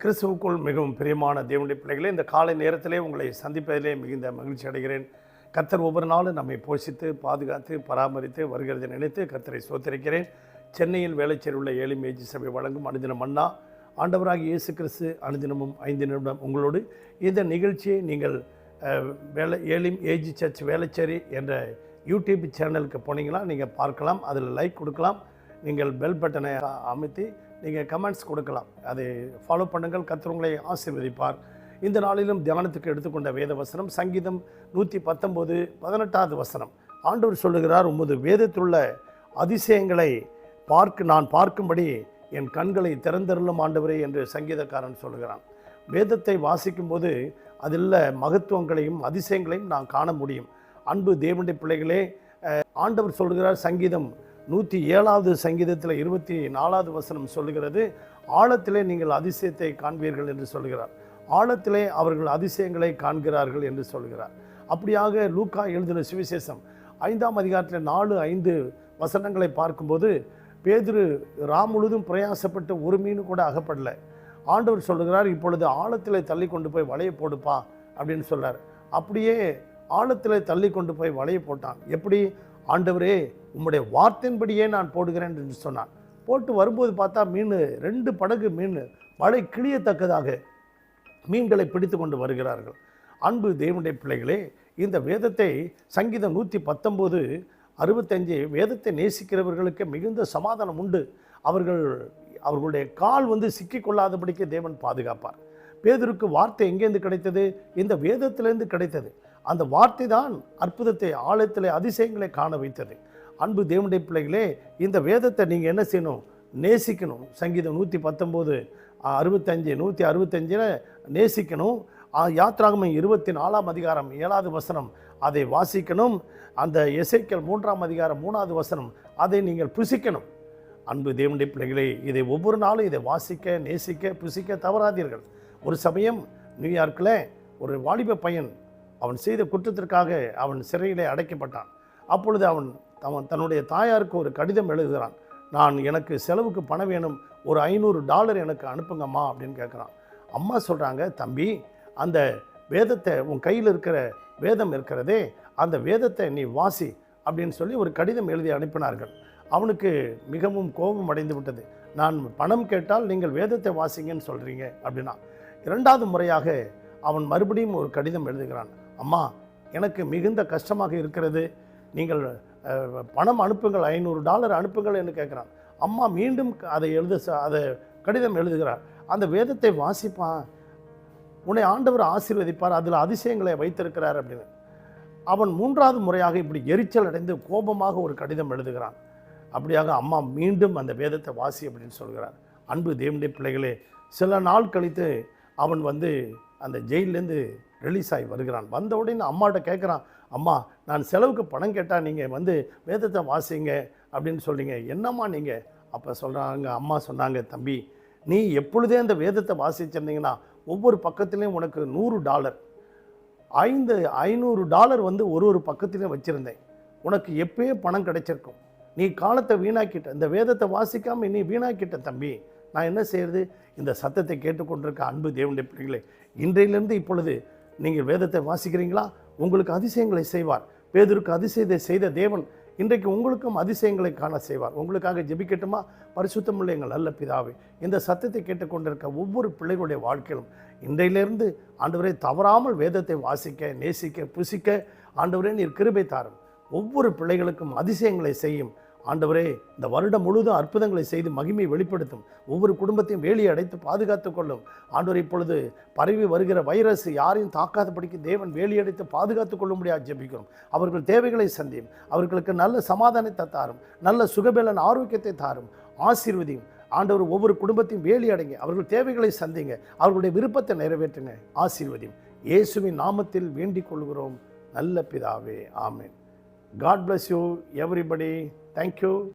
கிறிஸ்துவுக்குள் மிகவும் பிரியமான தேவனுடைய பிள்ளைகளே இந்த காலை நேரத்திலே உங்களை சந்திப்பதிலே மிகுந்த மகிழ்ச்சி அடைகிறேன். கர்த்தர் ஒவ்வொரு நாளும் நம்மை போஷித்து பாதுகாத்து பராமரித்து வருகிறதை நினைத்து கர்த்தரை சோத்தரிக்கிறேன் சென்னையில் வேலைச்சேரி உள்ள ஏழு மேஜி சபை வழங்கும் அனுதினம் அண்ணா ஆண்டவராக இயேசு கிறிஸ்து அனுதினமும் ஐந்து நிமிடம் உங்களோடு இந்த நிகழ்ச்சியை நீங்கள் வேலை ஏழிம் ஏஜி சர்ச் வேலைச்சேரி என்ற யூடியூப் சேனலுக்கு போனீங்கன்னா நீங்கள் பார்க்கலாம் அதில் லைக் கொடுக்கலாம் நீங்கள் பெல் பட்டனை அமைத்து நீங்கள் கமெண்ட்ஸ் கொடுக்கலாம். அதை ஃபாலோ பண்ணுங்கள் கர்த்தர் உங்களை ஆசீர்வதிப்பார். இந்த நாளிலும் தியானத்துக்கு எடுத்துக்கொண்ட வேத வசனம் சங்கீதம் நூற்றி பத்தொம்போது பதினெட்டாவது வசனம். ஆண்டவர் சொல்லுகிறார் உமது வேதத்திலுள்ள அதிசயங்களை பார்க்க நான் பார்க்கும்படி என் கண்களை திறந்தருளும் ஆண்டவரே என்று சங்கீதக்காரன் சொல்லுகிறான். வேதத்தை வாசிக்கும்போது அதில் மகத்துவங்களையும் அதிசயங்களையும் நான் காண முடியும். அன்பு தேவனுடைய பிள்ளைகளே ஆண்டவர் சொல்கிறார் சங்கீதம் நூற்றி ஏழாவது சங்கீதத்தில் இருபத்தி நாலாவது வசனம் சொல்லுகிறது ஆழத்திலே நீங்கள் அதிசயத்தை காண்பீர்கள் என்று சொல்கிறார் ஆழத்திலே அவர்கள் அதிசயங்களை காண்கிறார்கள் என்று சொல்கிறார் அப்படியாக லூக்கா எழுதின சுவிசேஷம் ஐந்தாம் அதிகாரத்தில் நாலு ஐந்து வசனங்களை பார்க்கும்போது பேதுரு ராம் முழுதும் பிரயாசப்பட்டு ஒரு மீன் கூட அகப்படலை. ஆண்டவர் சொல்லுகிறார் இப்பொழுது ஆழத்தில் தள்ளி கொண்டு போய் வலையை போடுப்பா அப்படின்னு சொல்கிறார் அப்படியே ஆழத்தில் தள்ளி கொண்டு போய் வலையை போட்டான். எப்படி? ஆண்டவரே உம்முடைய வார்த்தையின்படியே நான் போடுகிறேன் என்று சொன்னான். போட்டு வரும்போது பார்த்தா மீன் ரெண்டு படகு மீன் வலை கிளியத்தக்கதாக மீன்களை பிடித்து கொண்டு வருகிறார்கள். அன்பு தேவனுடைய பிள்ளைகளே இந்த வேதத்தை சங்கீதம் நூற்றி பத்தொம்போது அறுபத்தஞ்சு வேதத்தை நேசிக்கிறவர்களுக்கு மிகுந்த சமாதானம் உண்டு. அவர்கள் அவர்களுடைய கால் வந்து சிக்கிக்கொள்ளாதபடிக்கு தேவன் பாதுகாப்பார். பேதருக்கு வார்த்தை எங்கேருந்து கிடைத்தது? இந்த வேதத்திலேருந்து கிடைத்தது. அந்த வார்த்தை தான் அற்புதத்தை ஆழத்தில் அதிசயங்களை காண வைத்தது. அன்பு தேவனுடைய பிள்ளைகளே இந்த வேதத்தை நீங்கள் என்ன செய்யணும்? நேசிக்கணும். சங்கீதம் நூற்றி பத்தொம்போது அறுபத்தஞ்சு நூற்றி அறுபத்தஞ்சில் நேசிக்கணும். ஆ, யாத்ராகமம் இருபத்தி நாலாம் அதிகாரம் ஏழாவது வசனம். அதை வாசிக்கணும். அந்த இசைக்கல் மூன்றாம் அதிகாரம் மூணாவது வசனம். அதை நீங்கள் புசிக்கணும். அன்பு தேவனுடைய பிள்ளைகளே இதை ஒவ்வொரு நாளும் இதை வாசிக்க நேசிக்க புசிக்க தவறாதீர்கள். ஒரு சமயம் நியூயார்க்கில் ஒரு வாலிப பையன் அவன் செய்த குற்றத்திற்காக அவன் சிறையிலே அடைக்கப்பட்டான். அப்பொழுது அவன் அவன் தன்னுடைய தாயாருக்கு ஒரு கடிதம் எழுதுகிறான். நான் எனக்கு செலவுக்கு பணம் வேணும் ஒரு ஐநூறு டாலர் எனக்கு அனுப்புங்கம்மா அப்படின்னு கேட்குறான். அம்மா சொல்கிறாங்க தம்பி அந்த வேதத்தை உன் கையில் இருக்கிற வேதம் இருக்கிறதே அந்த வேதத்தை நீ வாசி அப்படின்னு சொல்லி ஒரு கடிதம் எழுதி அனுப்பினார்கள். அவனுக்கு மிகவும் கோபம் அடைந்து விட்டது. நான் பணம் கேட்டால் நீங்கள் வேதத்தை வாசிங்கன்னு சொல்கிறீங்க அப்படின்னா இரண்டாவது முறையாக அவன் மறுபடியும் ஒரு கடிதம் எழுதுகிறான். அம்மா எனக்கு மிகுந்த கஷ்டமாக இருக்கிறது. நீங்கள் பணம் அனுப்புங்கள் ஐநூறு டாலர் அனுப்புங்கள் என்று கேட்குறான். அம்மா மீண்டும் அதை எழுத அதை கடிதம் எழுதுகிறார். அந்த வேதத்தை வாசிப்பான். உன்னை ஆண்டவர் ஆசீர்வதிப்பார் அதில் அதிசயங்களை வைத்திருக்கிறார் அப்படின்னு. அவன் மூன்றாவது முறையாக இப்படி எரிச்சல் அடைந்து கோபமாக ஒரு கடிதம் எழுதுகிறான். அப்படியாக அம்மா மீண்டும் அந்த வேதத்தை வாசி அப்படின்னு சொல்கிறார். அன்பு தேவனுடைய பிள்ளைகளே சில நாள் கழித்து அவன் வந்து அந்த ஜெயிலேருந்து ரிலீஸ் ஆகி வருகிறான். வந்த உடனே அம்மாட்ட கேட்குறான் அம்மா நான் செலவுக்கு பணம் கேட்டால் நீங்கள் வந்து வேதத்தை வாசிங்க அப்படின்னு சொல்கிறீங்க என்னம்மா நீங்கள் அப்போ சொல்கிறாங்க அம்மா சொன்னாங்க தம்பி நீ எப்பொழுதே அந்த வேதத்தை வாசிச்சிருந்தீங்கன்னா ஒவ்வொரு பக்கத்துலேயும் உனக்கு நூறு டாலர். ஐந்து ஐநூறு டாலர் வந்து ஒரு ஒரு பக்கத்துலேயும் வச்சுருந்தேன். உனக்கு எப்பயே பணம் கிடைச்சிருக்கும். நீ காலத்தை வீணாக்கிட்ட இந்த வேதத்தை வாசிக்காமல் நீ வீணாக்கிட்ட தம்பி. நான் என்ன செய்கிறது இந்த சத்தத்தை கேட்டுக்கொண்டிருக்க அன்பு தேவனுடைய பிள்ளைகளே இன்றையிலிருந்து இப்பொழுது நீங்கள் வேதத்தை வாசிக்கிறீங்களா? உங்களுக்கு அதிசயங்களை செய்வார். பேதருக்கு அதிசயத்தை செய்த தேவன் இன்றைக்கு உங்களுக்கும் அதிசயங்களை காண செய்வார். உங்களுக்காக ஜெபிக்கட்டுமா? பரிசுத்தமுள்ள எங்கள் நல்ல பிதாவே இந்த சத்தத்தை கேட்டுக்கொண்டிருக்க ஒவ்வொரு பிள்ளைகளுடைய வாழ்க்கையிலும் இன்றையிலிருந்து ஆண்டவரே தவறாமல் வேதத்தை வாசிக்க நேசிக்க புசிக்க ஆண்டவரே நீர் கிருபை தாரும். ஒவ்வொரு பிள்ளைகளுக்கும் அதிசயங்களை செய்யும். ஆண்டவரே இந்த வருடம் முழுவதும் அற்புதங்களை செய்து மகிமை வெளிப்படுத்தும். ஒவ்வொரு குடும்பத்தையும் வேலியை அடைத்து பாதுகாத்துக் கொள்ளும். ஆண்டவர் இப்பொழுது பரவி வருகிற வைரஸ் யாரையும் தாக்காதபடிக்கு தேவன் வேலியடைத்து பாதுகாத்துக் கொள்ளும்படியாக ஜெபிக்கிறோம். அவர்கள் தேவைகளை சந்தியும். அவர்களுக்கு நல்ல சமாதானத்தை தாரும். நல்ல சுகபேலன் ஆரோக்கியத்தை தாரும். ஆசீர்வதியும். ஆண்டவர் ஒவ்வொரு குடும்பத்தையும் வேலி அடைங்க. அவர்கள் தேவைகளை சந்திங்க. அவர்களுடைய விருப்பத்தை நிறைவேற்றுங்க. ஆசீர்வதியும். இயேசுவின் நாமத்தில் வேண்டிக் கொள்கிறோம். நல்ல பிதாவே. Amen. God bless you everybody Thank you.